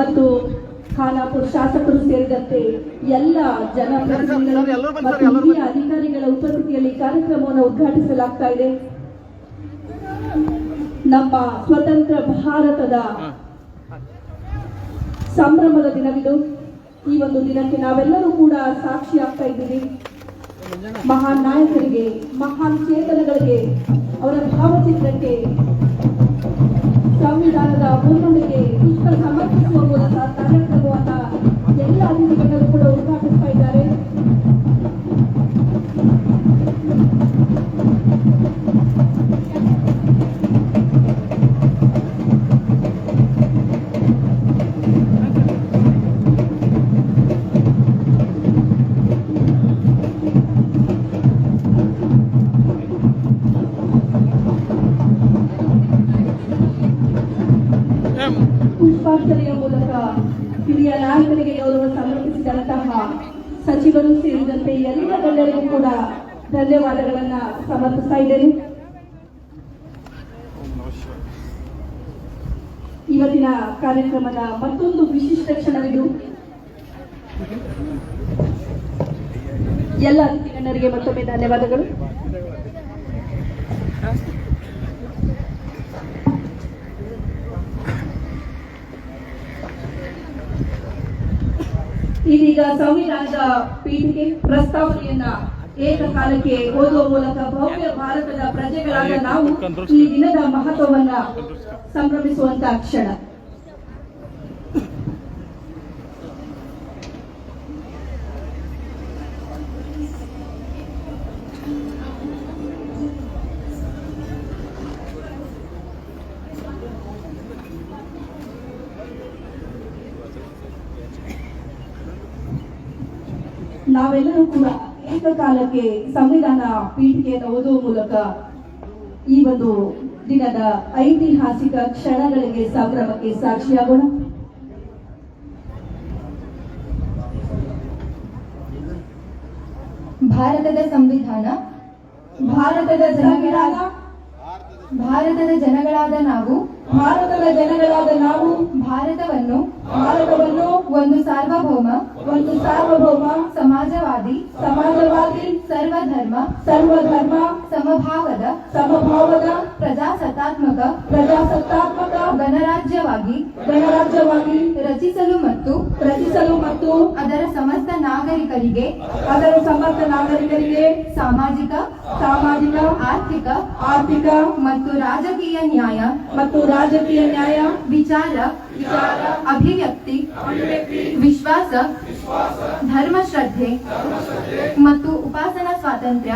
ಮತ್ತು ಖಾನಾಪುರ ಶಾಸಕರು ಸೇರಿದಂತೆ ಎಲ್ಲ ಜನಪ್ರತಿನಿಧಿಗಳು ಮತ್ತು ಹಿರಿಯ ಅಧಿಕಾರಿಗಳ ಉಪಸ್ಥಿತಿಯಲ್ಲಿ ಕಾರ್ಯಕ್ರಮವನ್ನು ಉದ್ಘಾಟಿಸಲಾಗ್ತಾ ಇದೆ. ನಮ್ಮ ಸ್ವತಂತ್ರ ಭಾರತದ ಸಂಭ್ರಮದ ದಿನವಿದು. ಈ ಒಂದು ದಿನಕ್ಕೆ ನಾವೆಲ್ಲರೂ ಕೂಡ ಸಾಕ್ಷಿ ಆಗ್ತಾ ಇದ್ದೀವಿ. ಮಹಾನ್ ನಾಯಕರಿಗೆ ಮಹಾನ್ ಚೇತನಗಳಿಗೆ ಅವರ ಭಾವಚಿತ್ರಕ್ಕೆ ಪುಷ್ಪಾರ್ಚನೆಯ ಮೂಲಕ ಹಿರಿಯ ನಾಯಕರಿಗೆ ಗೌರವ ಸಮರ್ಪಿಸಿದಂತಹ ಸಚಿವರು ಸೇರಿದಂತೆ ಎಲ್ಲ ಗಣ್ಯರಿಗೂ ಕೂಡ ಧನ್ಯವಾದಗಳನ್ನ ಸಮರ್ಪಿಸ್ತಾ ಇದ್ದೇನೆ. ಇವತ್ತಿನ ಕಾರ್ಯಕ್ರಮದ ಮತ್ತೊಂದು ವಿಶಿಷ್ಟ ಕ್ಷಣವಿದು. ಎಲ್ಲ ಗಣ್ಯರಿಗೆ ಮತ್ತೊಮ್ಮೆ ಧನ್ಯವಾದಗಳು. ಇದೀಗ ಸಂವಿಧಾನದ ಪೀಠಿಗೆ ಪ್ರಸ್ತಾವನೆಯನ್ನ ಏಕಕಾಲಕ್ಕೆ ಓದುವ ಮೂಲಕ ಭವ್ಯ ಭಾರತದ ಪ್ರಜೆಗಳಾದ ನಾವು ಈ ದಿನದ ಮಹತ್ವವನ್ನ ಸಂಭ್ರಮಿಸುವಂತ ಕ್ಷಣ. ನಾವೆಲ್ಲರೂ ಕೂಡ ಏಕಕಾಲಕ್ಕೆ ಸಂವಿಧಾನ ಪೀಠಿಕೆಯನ್ನು ಓದುವ ಮೂಲಕ ಈ ಒಂದು ದಿನದ ಐತಿಹಾಸಿಕ ಕ್ಷಣಗಳಿಗೆ ಸಂಭ್ರಮಕ್ಕೆ ಸಾಕ್ಷಿಯಾಗೋಣ. ಭಾರತದ ಸಂವಿಧಾನ ಭಾರತದ ಜನಗಳಾದ ಭಾರತದ ಜನಗಳಾದ ನಾವು ಭಾರತದ ಜನಗಳಾದ ನಾವು ಭಾರತವನ್ನು ಭಾರತವನ್ನು ಒಂದು ಸಾರ್ವಭೌಮ ಒಂದು ಸಾರ್ವಭೌಮ ಸರ್ವಧರ್ಮ, ಸಮಭಾವದ ಸಮಭಾವದ, ಪ್ರಜಾಸತ್ತಾತ್ಮಕ ಪ್ರಜಾಸತ್ತಾತ್ಮಕ, ಗಣರಾಜ್ಯವಾಗಿ ಗಣರಾಜ್ಯವಾಗಿ ರಚಿಸಲು ಮತ್ತು ರಚಿಸಲು ಮತ್ತು ಅದರ ಸಮಸ್ತ ನಾಗರಿಕರಿಗೆ, ಅದರ ಸಮಸ್ತ ನಾಗರಿಕರಿಗೆ ಸಾಮಾಜಿಕ ಸಾಮಾಜಿಕ, ಆರ್ಥಿಕ ಆರ್ಥಿಕ ಮತ್ತು ರಾಜಕೀಯ ನ್ಯಾಯ ಮತ್ತು ರಾಜಕೀಯ ನ್ಯಾಯ, ವಿಚಾರ ವಿಚಾರ ಅಭಿವ್ಯಕ್ತಿ, ವಿಶ್ವಾಸ ಧರ್ಮಶ್ರದ್ಧೆ ಮತ್ತು ಉಪಾಸನಾ ಸ್ವಾತಂತ್ರ್ಯ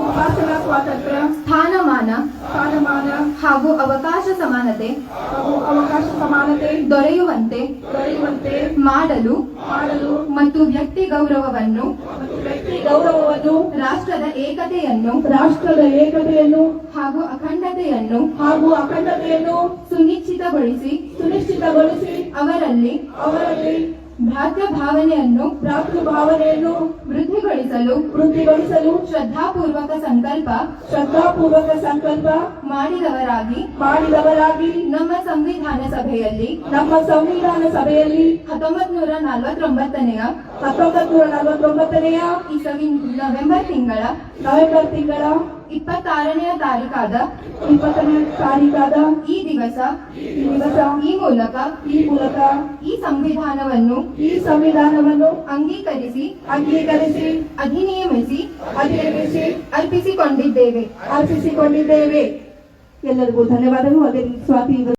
ಉಪಾಸನಾ ಸ್ವಾತಂತ್ರ್ಯ ಸ್ಥಾನಮಾನ ಸ್ಥಾನಮಾನ ಹಾಗೂ ಅವಕಾಶ ಸಮಾನತೆ ಹಾಗೂ ಅವಕಾಶ ಸಮಾನತೆ ದೊರೆಯುವಂತೆ ದೊರೆಯುವಂತೆ ಮಾಡಲು ಮಾಡಲು ಮತ್ತು ವ್ಯಕ್ತಿ ಗೌರವವನ್ನು ವ್ಯಕ್ತಿ ಗೌರವವನ್ನು ರಾಷ್ಟ್ರದ ಏಕತೆಯನ್ನು ರಾಷ್ಟ್ರದ ಏಕತೆಯನ್ನು ಹಾಗೂ ಅಖಂಡತೆಯನ್ನು ಹಾಗೂ ಅಖಂಡತೆಯನ್ನು ಸುನಿಶ್ಚಿತಗೊಳಿಸಿ ಸುನಿಶ್ಚಿತಗೊಳಿಸಿ ಅವರಲ್ಲಿ ಅವರಲ್ಲಿ ಭ್ರಾತೃ ಭಾವನೆಯನ್ನು ಭ್ರಾತೃ ಭಾವನೆಯನ್ನು ವೃದ್ಧಿಗೊಳಿಸಲು ವೃದ್ಧಿಗೊಳಿಸಲು ಶ್ರದ್ಧಾಪೂರ್ವಕ ಸಂಕಲ್ಪ ಶ್ರದ್ಧಾಪೂರ್ವಕ ಸಂಕಲ್ಪ ಮಾಡಿದವರಾಗಿ ಮಾಡಿದವರಾಗಿ ನಮ್ಮ ಸಂವಿಧಾನ ಸಭೆಯಲ್ಲಿ, ನಮ್ಮ ಸಂವಿಧಾನ ಸಭೆಯಲ್ಲಿ ಹತ್ತೊಂಬತ್ ನೂರ ನಲವತ್ತೊಂಬತ್ತನೆಯ ಹತ್ತೊಂಬತ್ ನೂರ ನಲವತ್ತೊಂಬತ್ತನೆಯ ಇಸವಿ ನವೆಂಬರ್ ತಿಂಗಳ ನವೆಂಬರ್ ತಿಂಗಳ ಇಪ್ಪತ್ತಾರನೆಯ ತಾರೀಕಾದ, ಇಪ್ಪತ್ತನೇ ತಾರೀಕಾದ ಈ ದಿವಸ ಈ ದಿವಸ, ಈ ಮೂಲಕ ಈ ಮೂಲಕ ಈ ಸಂವಿಧಾನವನ್ನು ಈ ಸಂವಿಧಾನವನ್ನು ಅಂಗೀಕರಿಸಿ ಅಂಗೀಕರಿಸಿ, ಅಧಿನಿಯಮಿಸಿ ಅಧಿನಿಯಮಿಸಿ ಅರ್ಪಿಸಿಕೊಂಡಿದ್ದೇವೆ. ಅರ್ಪಿಸಿಕೊಂಡಿದ್ದೇವೆ. ಎಲ್ಲರಿಗೂ ಧನ್ಯವಾದಗಳು. ಅದೇ ಸ್ವಾತಿ